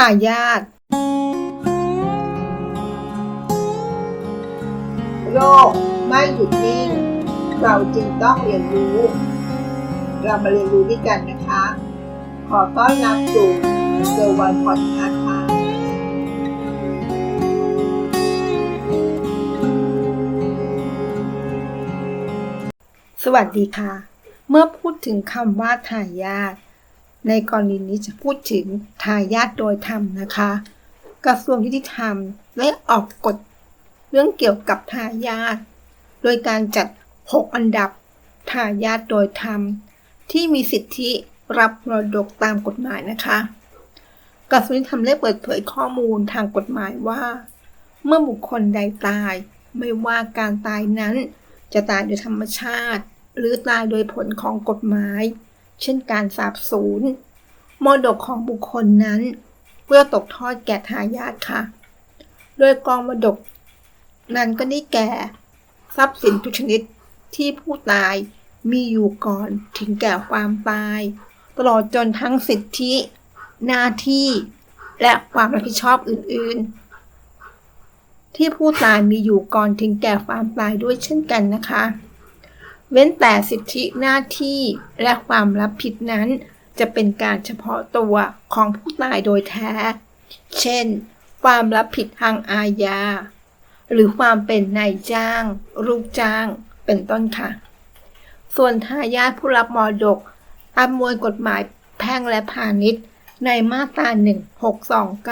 ายาทโลกไม่หยุดนิ่ง เราจึงต้องเรียนรู้ เรามาเรียนรู้ด้วยกันนะคะ ขอต้อนรับสู่เซอร์วันพอดคาส์ค่ะสวัสดีค่ะ เมื่อพูดถึงคำว่าทายาท ในกรณีนี้จะพูดถึงทายาทโดยธรรมนะคะ กระทรวงยุติธรรมได้ออกกฎเรื่องเกี่ยวกับทายาทโดยการจัด 6 อันดับทายาทโดยธรรม ที่มีสิทธิรับมรดกตามกฎหมายนะคะ กระทรวงยุติธรรมได้เปิดเผยข้อมูลทางกฎหมายว่า เมื่อบุคคลใดตาย ไม่ว่าการตายนั้น จะตายโดยธรรมชาติ หรือตายโดยผลของกฎหมาย เช่นการสาบสูญมรดกของบุคคลนั้น เพื่อตกทอดแก่ทายาทค่ะ โดยกองมรดก นั้นก็ได้แก่ ทรัพย์สินทุกชนิดที่ผู้ตายมีอยู่ก่อนถึงแก่ความตาย ตลอดจนทั้งสิทธิ หน้าที่ และความรับผิดชอบอื่นๆ ที่ผู้ตายมีอยู่ก่อนถึงแก่ความตายด้วยเช่นกันนะคะ เว้นแต่สิทธิหน้าที่และความรับผิดนั้น จะเป็นการเฉพาะตัวของผู้ตายโดยแท้ เช่น ความรับผิดทางอาญา หรือความเป็นนายจ้าง ลูกจ้าง เป็นต้นค่ะ ส่วนทายาทผู้รับมรดกตามมวลกฎหมายแพ่งและพาณิชย์ ในมาตรา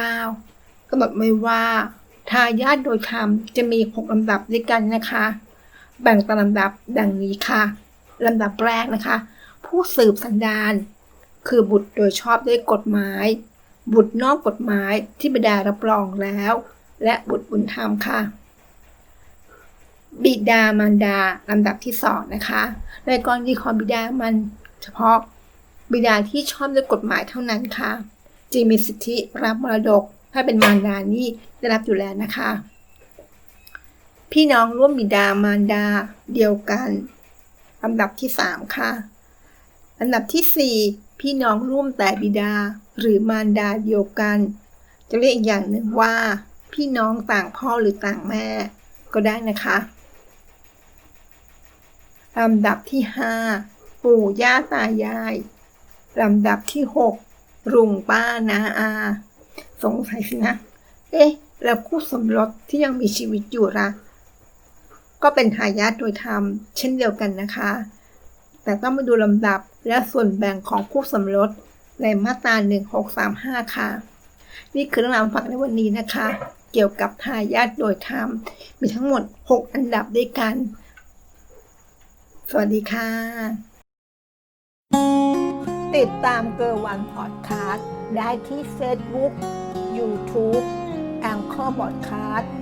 1629กำหนดไว้ว่าทายาทโดยธรรมจะมี 6ลำดับด้วยกันนะคะ แบ่งตามลำดับดังนี้ค่ะลำดับแรกนะคะ ผู้สืบสันดานคือบุตรโดยชอบด้วยกฎหมาย บุตรนอกกฎหมายที่บิดารับรองแล้ว และบุตรบุญธรรมค่ะ บิดามารดาลำดับที่สองนะคะในกรณีของบิดามันเฉพาะบิดาที่ชอบด้วยกฎหมายเท่านั้นค่ะ จึงมีสิทธิรับมรดกถ้าเป็นมารดานี่ได้รับอยู่แล้วนะคะ พี่น้องร่วมบิดามารดาเดียวกันลำดับที่สามค่ะลำดับที่สี่พี่น้องร่วมแต่บิดาหรือมารดาเดียวกัน จะเรียกอีกอย่างหนึ่งว่า พี่น้องต่างพ่อหรือต่างแม่ ก็ได้นะคะลำดับที่ห้าปู่ย่าตายายลำดับที่หกลุงป้านาอา สงสัยสินะ เอ๊ะ แล้วคู่สมรสที่ยังมีชีวิตอยู่ละ ก็เป็นทายาทโดยธรรม เช่นเดียวกันนะคะ แต่ต้องมาดูลำดับและส่วนแบ่งของคู่สมรสในมาตรา 1635 ค่ะ นี่คือเรื่องราวฝากในวันนี้นะคะ เกี่ยวกับทายาทโดยธรรม มีทั้งหมด 6 อันดับด้วยกัน สวัสดีค่ะ ติดตามเกอร์วันพอดคาสต์ได้ที่ Facebook YouTube แองเกอร์บอดคาสต์